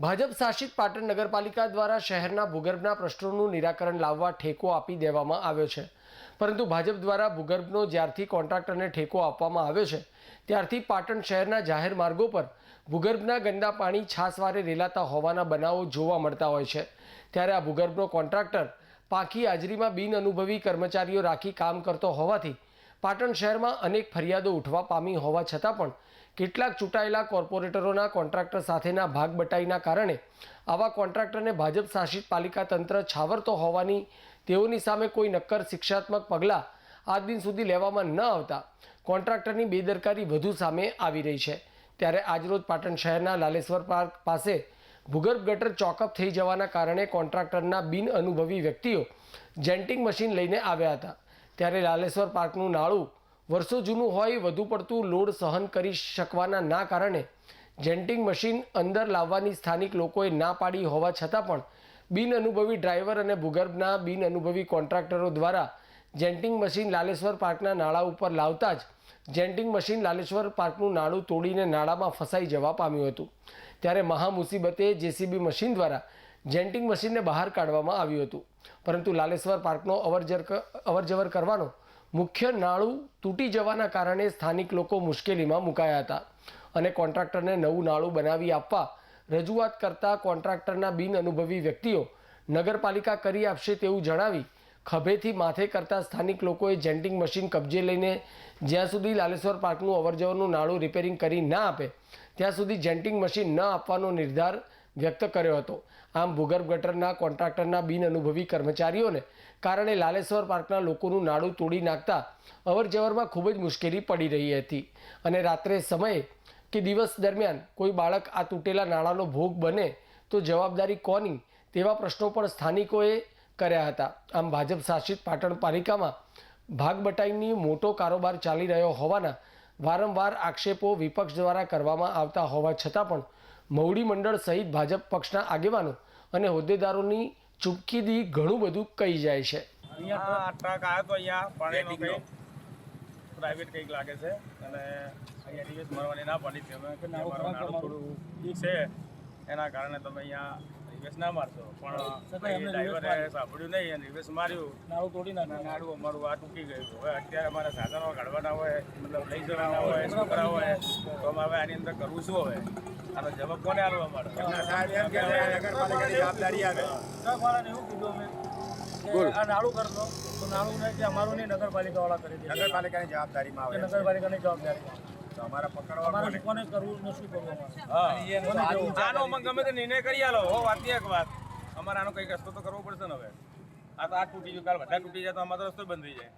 ભાજપ શાસિત પાટણ નગરપાલિકા દ્વારા શહેરના ભૂગર્ભના પ્રશ્નોનું નિરાકરણ લાવવા ઠેકો આપી દેવામાં આવ્યો છે. પરંતુ ભાજપ દ્વારા ભૂગર્ભનો જ્યારથી કોન્ટ્રાક્ટરને ઠેકો આપવામાં આવ્યો છે, ત્યારથી પાટણ શહેરના જાહેર માર્ગો પર ભૂગર્ભના ગંદા પાણી છાસવારે રેલાતા હોવાના બનાવો જોવા મળતા હોય છે. ત્યારે આ ભૂગર્ભનો કોન્ટ્રાક્ટર પાકી હાજરીમાં બિનઅનુભવી કર્મચારીઓ રાખી કામ કરતો હોવાથી પાટણ શહેરમાં અનેક ફરિયાદો ઉઠવા પામી હોવા છતાં પણ કેટલાક ચૂંટાયેલા કોર્પોરેટરોના કોન્ટ્રાક્ટર સાથેના ભાગ બટાઈના કારણે આવા કોન્ટ્રાક્ટરને ભાજપ શાસિત પાલિકા તંત્ર છાવરતો હોવાની તેઓની સામે કોઈ નક્કર શિક્ષાત્મક પગલાં આજ દિન સુધી લેવામાં ન આવતા કોન્ટ્રાક્ટરની બેદરકારી વધુ સામે આવી રહી છે. ત્યારે આજરોજ પાટણ શહેરના લાલેશ્વર પાર્ક પાસે ભૂગર્ભ ગટર ચોકઅપ થઈ જવાના કારણે કોન્ટ્રાક્ટરના બિન અનુભવી વ્યક્તિઓ જેન્ટિંગ મશીન લઈને આવ્યા હતા. ત્યારે લાલેશ્વર પાર્કનું નાળું વર્ષો જૂનું હોય, વધુ પડતું લોડ સહન કરી શકવાના ના કારણે જેન્ટિંગ મશીન અંદર લાવવાની સ્થાનિક લોકોએ ના પાડી હોવા છતાં પણ બિન અનુભવી ડ્રાઈવર અને ભૂગર્ભના બિન અનુભવી કોન્ટ્રાક્ટરો દ્વારા જેન્ટિંગ મશીન લાલેશ્વર પાર્કના નાળા ઉપર લાવતા જ જેન્ટિંગ મશીન લાલેશ્વર પાર્કનું નાળું તોડીને નાળામાં ફસાઈ જવા પામ્યું હતું. ત્યારે મહા મુસીબતે જેસીબી મશીન દ્વારા જેન્ટિંગ મશીનને બહાર કાઢવામાં આવ્યું હતું. પરંતુ લાલેશ્વર પાર્કનો અવરજર અવરજવર કરવાનો મુખ્ય નાળું તૂટી જવાના કારણે સ્થાનિક લોકો મુશ્કેલીમાં મુકાયા હતા અને કોન્ટ્રાક્ટરને નવું નાળું બનાવી આપવા રજૂઆત કરતા કોન્ટ્રાક્ટરના બિન અનુભવી વ્યક્તિઓ નગરપાલિકા કરી આપશે તેવું જણાવી ખભેથી માથે કરતા સ્થાનિક લોકોએ જેન્ટિંગ મશીન કબજે લઈને જ્યાં સુધી લાલેશ્વર પાર્કનું અવરજવરનું નાળું રિપેરિંગ કરી ના આપે, ત્યાં સુધી જેન્ટિંગ મશીન ન આપવાનો નિર્ધાર વ્યક્ત કર્યો હતો. આમ ભૂગર્ભ ગટરના કોન્ટ્રાક્ટરના બિન અનુભવી કર્મચારીઓને કારણે લાલેશ્વર પાર્કના લોકોનું નાડું તોડી નાખતા અવરજવરમાં ખૂબ જ મુશ્કેલી પડી રહી હતી. અને રાત્રે સમયે કે દિવસ દરમિયાન કોઈ બાળક આ તૂટેલા નાણાંનો ભોગ બને તો જવાબદારી કોની? તેવા પ્રશ્નો પણ સ્થાનિકોએ કર્યા હતા. આમ ભાજપ શાસિત પાટણ પાલિકામાં ભાગ બટાઈની મોટો કારોબાર ચાલી રહ્યો હોવાના વારંવાર આક્ષેપો વિપક્ષ દ્વારા કરવામાં આવતા હોવા છતાં પણ મવડી મંડળ સહિત ભાજપ પક્ષના આગેવાનો અને હોદ્દેદારોની ચૂપકીદી ઘણું બધું કહી જાય છે. ટ્રક આવ્યો તો અહીંયા પ્રાઇવેટ કંઈક લાગે છે. અને અહીંયા રિવેસ મારવાની ના પાડી છે. અમે કે થોડું છે. એના કારણે તમે અહીંયા રિવેસ ના મારશો. પણ ડ્રાઈવરે સાંભળ્યું નહીં અને રિવેસ માર્યું. નાળું તોડી નાખ્યું. નાડું અમારું આ તૂટી ગયું. હવે અત્યારે અમારા સાધનો કાઢવાના હોય મતલબ લઈ જવાના હોય છોકરા હોય તો અમે હવે આની અંદર કરવું શું હવે? આનો જવાબ કોને આવ્યો અમારે? જવાબદારી આવે. એવું કીધું અમે આ નાળું કરશો તો નાળું નહીં કે અમારું નહીં નગરપાલિકાવાળા કરી દે. નગરપાલિકાની જવાબદારીમાં આવે નગરપાલિકાની જવાબદારી તો અમે ગમે તે નિર્ણય કરી આલો. હો વાત એક વાત. અમારે આનો કંઈક રસ્તો તો કરવો પડશે ને હવે. આ તો આ તૂટી ગયું. કાલ બધા તૂટી જાય તો અમારો રસ્તો બંધ થઈ જાય.